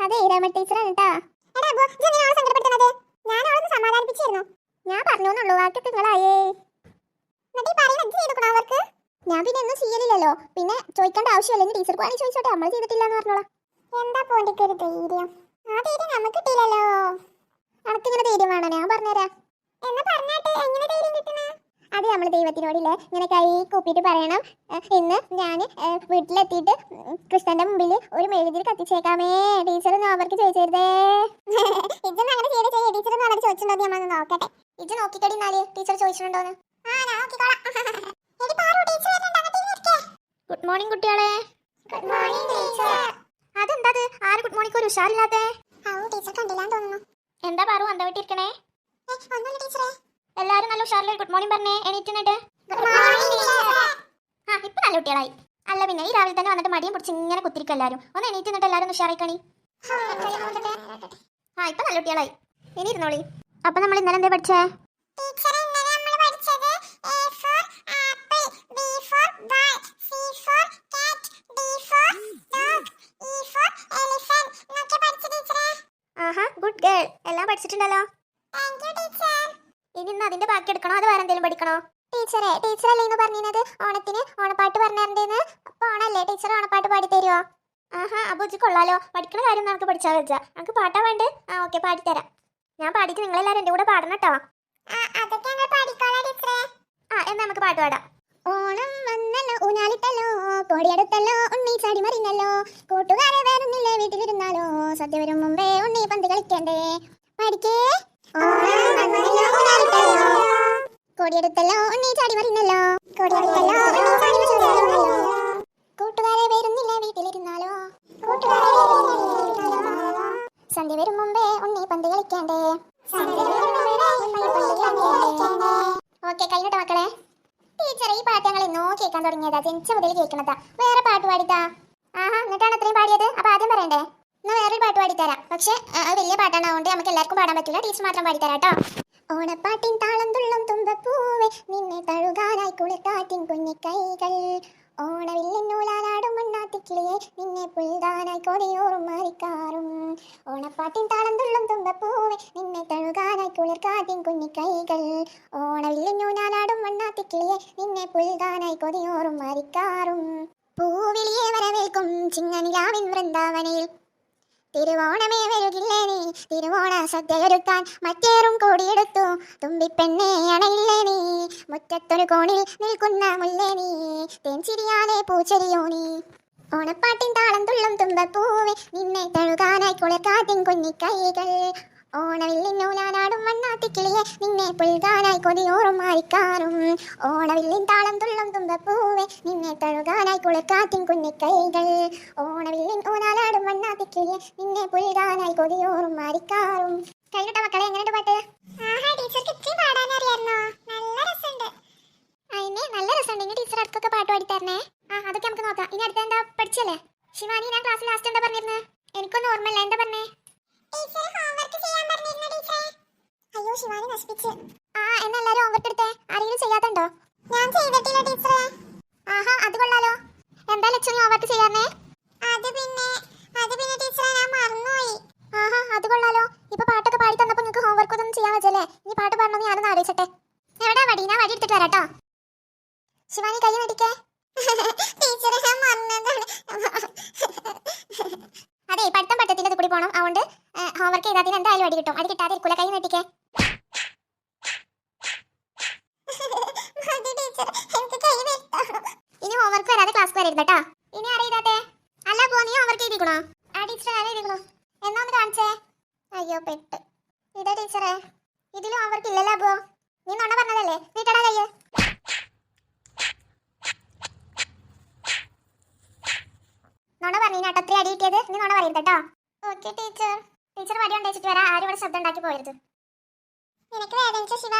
അതെ രമ ടീച്ചറാണ് കേട്ടോ. ഞാൻ സംഗടപ്പെടുത്തണത് ഞാൻ അവളെ സമാധാനിപ്പിച്ചിരുന്നു. ഞാൻ പറഞ്ഞു എന്നുള്ളൂ ബാക്കിയൊക്കെ നിങ്ങളായേ. ഞാൻ പിന്നെ ഒന്നും ചെയ്യലില്ലല്ലോ. പിന്നെ ചോദിക്കേണ്ട ആവശ്യമില്ലെങ്കിൽ ടീച്ചർ പോയി ചോദിച്ചോട്ടെ നമ്മൾ ചെയ്തിട്ടില്ല എന്ന് പറഞ്ഞോളാം. എന്താ പോണ്ടിക്കൊരു ധൈര്യം? ആ ധൈര്യം നമുക്ക് കിട്ടിയില്ലല്ലോ. അനക്കിങ്ങനെ ധൈര്യം വേണോ? ഞാൻ പറഞ്ഞു പറഞ്ഞുതരാം. എന്നാ പറഞ്ഞാട്ടെ എങ്ങനെ ധൈര്യം കിട്ടണേ അത് നമ്മൾ ദൈവത്തിനോടില്ലേ ഇങ്ങനെ കൈ കൂപ്പിയിട്ട് പറയണം. ഇന്ന് ഞാൻ വീട്ടിലെത്തിയിട്ട് കൃഷ്ണന്റെ മുമ്പിൽ ഒരു മെഴുകുതിരി കത്തിച്ചേക്കാമേ. ടീച്ചർ അവർക്ക് ചോദിച്ചരുതേ. ഇജ്ജൊന്നും അങ്ങനെ ചെയ്ത് ചെയ്യേ. ടീച്ചർ അവർ ചോദിച്ചിട്ടുണ്ടോ നമ്മൾ നോക്കട്ടെ. ഇജ്ജ് നോക്കിക്കടി എന്നാൽ ടീച്ചർ ചോദിച്ചിട്ടുണ്ടോന്ന് ആ ഞാൻ നോക്കിക്കോളാം. എടി പാറു ടീച്ചർ വരുന്നുണ്ട്. അങ്ങോട്ട് ഇരിക്കെ. ഗുഡ് മോർണിംഗ് കുട്ടികളെ. ഗുഡ് മോർണിംഗ് ടീച്ചർ അതെന്താ ആര് ഗുഡ് മോർണിംഗ് ഒരു ഉഷാറില്ലാത്തേ? ടീച്ചർ കണ്ടില്ലാന്ന് തോന്നുന്നു. എന്താ പാറു എന്താ വീട്ടിരിക്കണേ? ഒന്നുമില്ല ടീച്ചറെ. എല്ലാരും നല്ല ഉഷാറിൽ ഗുഡ് മോർണിംഗ് പറഞ്ഞേ. എണീറ്റ് ആ ഇപ്പൊ നല്ല കുട്ടികളായി. അല്ല പിന്നെ ഈ രാവിലെ തന്നെ വന്നിട്ട് മടിയും പിടിച്ച് ഇങ്ങനെ കുത്തിരിക്കും എല്ലാരും ഒന്ന് എണീറ്റ് നിന്നിട്ട് എല്ലാരും ഉഷാറായിക്കണി. ആ ഇപ്പൊ നല്ല കുട്ടികളായി. ഇനി ഇരുന്നോളി. അപ്പൊ നമ്മൾ ഇന്നലെ എന്താ പഠിച്ചേ? ആഹാ ബാക്കി എടുക്കണോ? അത് വേറെ എന്തെങ്കിലും പഠിക്കണോ? ടീച്ചറെ ടീച്ചറല്ലേ ഇന്ന് പറഞ്ഞത് ഓണത്തിന് ഓണപ്പാട്ട് പറഞ്ഞിരുന്നേന്ന് അപ്പൊ ഓണല്ലേ ടീച്ചർ ഓണപ്പാട്ട് പാടി തരുമോ ആഹാ അപ്പൊ ഉച്ച കൊള്ളാലോ. പഠിക്കണ കാര്യം നമുക്ക് പഠിച്ചാൽ വെച്ചാ. നമുക്ക് പാട്ടാ വേണ്ട? ആ ഓക്കെ പാടിത്തരാം. ഞാൻ പാടിക്ക് നിങ്ങളെല്ലാരും എന്റെ കൂടെ പാടണം കേട്ടോ. ആ എന്നാ നമുക്ക് പാട്ട് പാടാം. ഓണം വന്നല്ലോ ഊനാലിട്ടല്ലോ കൊടിയെടുത്തല്ലോ ഉണ്ണി ചാടി മറിഞ്ഞല്ലോ. കൂട്ടുകാരെ വേറൊന്നില്ലേ വീട്ടിലിരുന്നാലോ സദ്യ വരും മുമ്പേ ഉണ്ണി പന്ത് കളിക്കണ്ടേ? പഠിക്കേ? ഓണം വന്നല്ലോ ഊനാലിട്ടല്ലോ കൊടിയെടുത്തല്ലോ ഉണ്ണി ചാടി വരുന്നില്ല കൂട്ടുകാരെ വരുന്നില്ലേ വീട്ടിലിരുന്നാലോ? സന്ധ്യ വരും മുമ്പേ ഉണ്ണി പന്ത് കളിക്കണ്ടേ? ഓക്കെ കഴിഞ്ഞിട്ട് മക്കളെ. ടീച്ചർ ഈ പാട്ട് ഞങ്ങൾ എന്നോ കേൾക്കാൻ തുടങ്ങിയതാ. ജനിച്ച മുതൽ കേൾക്കണതാ. വേറെ പാട്ട് പാടിത്താ ആഹാ എന്നിട്ടാണ് അത്രയും പാടിയത്. അപ്പൊ ആദ്യം പറയണ്ടേ? എന്നാ വേറൊരു പാട്ട് പാടിത്തരാം. പക്ഷെ വലിയ പാട്ടാണ്. അതുകൊണ്ട് നമുക്ക് എല്ലാവർക്കും പാടാൻ പറ്റില്ല ടീച്ചർ മാത്രം പാടിത്തരാം കേട്ടോ. ഓണപ്പാട്ടിൻ താളം തുള്ളും തുമ്പപ്പൂവെ നിന്നെ തഴുകാനായി കുളിർക്കാറ്റിൻ കുഞ്ഞിക്കൈകൾ. ഓണവില്ലിൻ നൂലാലാടും മണ്ണാത്തിക്കിളിയെ നിന്നെ പുൽകാനായി കൊടിയോറും മാറിക്കാറും. ഓണപ്പാട്ടിൻ താളം തുള്ളും തുമ്പപ്പൂവെ നിന്നെ തഴുകാനായി കുളിർക്കാറ്റിൻ കുഞ്ഞിക്കൈകൾ. ഓണവില്ലിൻ നൂലാലാടും മണ്ണാത്തിക്കിളിയെ നിന്നെ പുൽകാനായി കൊടിയോറും മാറിക്കാറും. പൂവിളിയെ വരവേൽക്കും ചിങ്ങനിലാവിൻ വൃന്ദാവനയിൽ തിരുവോണമേ വരുകില്ലേ നീ? തിരുവോണ സദ്യയൊരുക്കാൻ മറ്റേറും കൂടിയെടുത്തു. തുമ്പിപ്പെണ്ണെ അണയില്ലേ നീ? മുറ്റത്തൊരു കോണിൽ നിൽക്കുന്ന മുല്ലേ നീ? തേൻചിരിയാലെ പൂച്ചെരിയോ നീ? ഓണപ്പാട്ടിൻ താളം തുള്ളും തുമ്പപ്പൂവെ നിന്നെ തഴുകാനായി കുളിർക്കാത്തിൻ കുഞ്ഞിക്കൈകൾ. ഓണവില്ലിൻ നൂലാനാടും വണ്ണാത്തിക്കിളിയെ നിന്നെ പുൽകാനായി കൊതിയോറും മാറിക്കാറും ഓണവില്ലിൻ താളം തുള്ളും തുമ്പപ്പൂവെ നിന്നെ തഴുകാനായി കുളിക്കാത്തിൻ കുഞ്ഞിക്കൈകൾ ഓണവില്ലിൻ ഊനാലാടും വണ്ണാത്തിക്കിളിയെ നിന്നെ പുൽകാനായി കൊതിയോറും മാറിക്കാറും കഴിഞ്ഞിട്ട മക്കളെ എങ്ങനെയുണ്ട് പാട്ട്? നല്ല രസമുണ്ട്. ഇനി ടീച്ചർ അടുത്തൊക്കെ പാട്ട് പാടിത്തരണേ. ആ അതൊക്കെ നമുക്ക് നോക്കാം. ഇനി അടുത്ത എന്താ പഠിച്ചല്ലേ? ശിവാനി ഞാൻ ക്ലാസ്സിൽ ലാസ്റ്റ് എന്താ പറഞ്ഞിരുന്നത് എനിക്കൊന്നും ഓർമ്മയില്ല. എന്താ പറഞ്ഞേ? അയ്യോ ശിവാനി നശിപ്പിച്ച്. ആ എന്നാ ഹോംവർക്ക് എടുത്തേ? ആരെങ്കിലും ചെയ്യാത്തുണ്ടോ? ഞാൻ ചെയ്തിട്ടില്ല ടീച്ചറെ. ആഹാ അത് കൊള്ളാലോ. എന്താ ലക്ഷ്മി ഹോംവർക്ക് ചെയ്യാന്നേ അത് പിന്നെ അത് പിന്നെ ടീച്ചറെ ഞാൻ മറന്നുപോയി. ആഹാ അത് കൊള്ളാലോ. ഇപ്പൊ പാട്ടൊക്കെ പാടി നിങ്ങൾക്ക് ഹോംവർക്ക് ഒന്നും ചെയ്യാൻ വെച്ചല്ലേ ഇനി പാട്ട് പാടണമെന്ന് ഞാനൊന്ന് ആലോചിച്ചട്ടെ. എവിടെ വടി? ഞാൻ വടി എടുത്തിട്ട് വരാട്ടോ. ശിവാനി കൈ നടിക്കേ ടീച്ചറെ ഞാൻ മറന്നതാണ്. അതെ പഠിത്തം പറ്റത്തിന്റെ കൂടി പോകണം അതുകൊണ്ട് ഹോംവർക്ക് ചെയ്താൽ എന്തായാലും അടി കിട്ടും. അത് കിട്ടാതെ ഇരിക്കൂല. കൈ നീട്ടിക്കേ. ഇനി ഹോംവർക്ക് വരാതെ ക്ലാസ് വരരുത് കേട്ടോ ഇനി അറിയാതെ അല്ല പോ നീ ഹോംവർക്ക് ചെയ്തിക്കണോ ആ ടീച്ചറെ എഴുതിക്കണോ. എന്നാ ഒന്ന് കാണിച്ചേ. അയ്യോ പെട്ട്. ഇതാ ടീച്ചറെ. ഇതിലും ഹോംവർക്ക് ഇല്ലല്ലോ അപ്പോ നീ നോണ പറഞ്ഞതല്ലേ? നീട്ടടാ കയ്യ്. പറഞ്ഞു അട്ടത്തിൽ അടി കിട്ടിയത് നീ നോണ പറയരുത് കേട്ടോ? ഓക്കെ ടീച്ചർ ടീച്ചർ വടി ഉണ്ടായിട്ട് വരാം ആരും ഇവിടെ ശബ്ദം ഉണ്ടാക്കി പോകരുത്. നിനക്ക് വേദനിച്ചു ശിവ?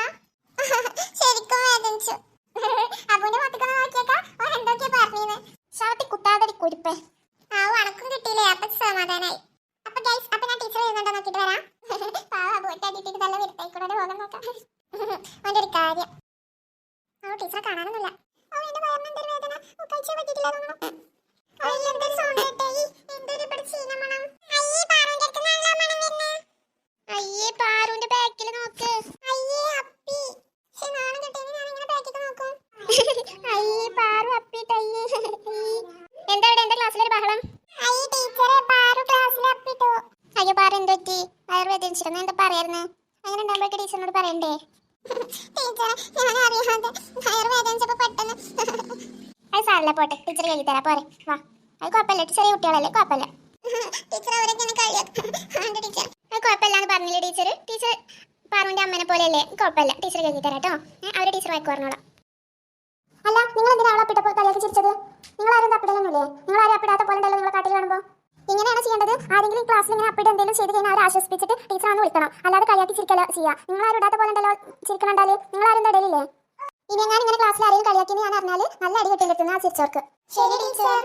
ശരിക്കും വേദനിച്ചു. അബുവിന്റെ മുഖത്തേക്കൊന്ന് നോക്കിയേക്കാ. ഓൻ എന്തൊക്കെയാ പറഞ്ഞീന്ന്? ശവത്തി കുത്താതടി കുരിപ്പേ. ആ അണക്കും കിട്ടിയില്ലേ. അപ്പൊ സമാധാനായി. അപ്പൊ ഗൈസ് അപ്പൊ ഞാൻ ടീച്ചർ വരുന്നുണ്ടോ നോക്കിട്ട് വരാം. പാവ അബുവിന്റെ അടിയിട്ടിട്ട് നല്ല വിരുത്തായിക്കൂടെ പോകാൻ നോക്കാം. അവന്റെ ഒരു കാര്യം. ആ ടീച്ചറെ കാണാനൊന്നുമില്ല. ഓ എന്റെ വയറിന് എന്തൊരു വേദന? കഴിച്ചാൻ പറ്റിയിട്ടില്ല ചോദിച്ചിരുന്നു എന്താ പറയായിരുന്നു? അങ്ങനെ ഉണ്ടാകുമ്പോഴേക്ക് ടീച്ചറിനോട് പറയണ്ടേ? ടീച്ചറെ ഞാൻ അറിയാതെ വയറുവേദന അത് സാറില്ല പോട്ടെ. ടീച്ചർ കഴുകി തരാം. പോരെ. വാ. അത് കുഴപ്പമില്ല. ചെറിയ കുട്ടികളല്ലേ? കുഴപ്പമില്ല. ടീച്ചർ അവരൊക്കെ ടീച്ചർ അത് കുഴപ്പമില്ലാന്ന് പറഞ്ഞില്ലേ ടീച്ചർ ടീച്ചർ പാറുവിന്റെ അമ്മനെ പോലെയല്ലേ? കുഴപ്പമില്ല. ടീച്ചർ കഴുകി തരാം കേട്ടോ. അവരെ ടീച്ചർ വായിക്കു പറഞ്ഞോളാം. അല്ല നിങ്ങൾ എന്തിനാ അവളെ അപ്പിട്ടപ്പോൾ കളിയാക്കി ചിരിച്ചത്? നിങ്ങൾ ആരും തപ്പിടലൊന്നുമില്ലേ? നിങ്ങൾ ആരും അപ്പിടാത്ത പോലെ ഉണ്ടല്ലോ നിങ്ങളെ കാട്ടിൽ കാണുമ്പോൾ ഇങ്ങനെയാണ് ചെയ്യേണ്ടത്? ആരെങ്കിലും ക്ലാസ്സിൽ ഇങ്ങനെ അപ്പിട്ട് എന്തെങ്കിലും ചെയ്ത് കഴിഞ്ഞാൽ അവരെ ആശ്വസിപ്പിച്ചിട്ട് ടീച്ചറാണ് വിളിക്കണം. അല്ലാതെ കളിയാക്കി ചിരിക്കലോ ചെയ്യുക നിങ്ങൾ ആരും ഇടാത്ത പോലെ ഉണ്ടല്ലോ ചിരിക്കണുണ്ടാൽ? നിങ്ങൾ ആരും ഇടയിലില്ലേ ഇനി ഞാൻ ഇങ്ങനെ ക്ലാസ്സിൽ ആരെയും കളിയാക്കി ഞാൻ അറിഞ്ഞാൽ നല്ല അടി കിട്ടി കിട്ടുന്ന ആ ചിരിച്ചവർക്ക് ശരി ടീച്ചർ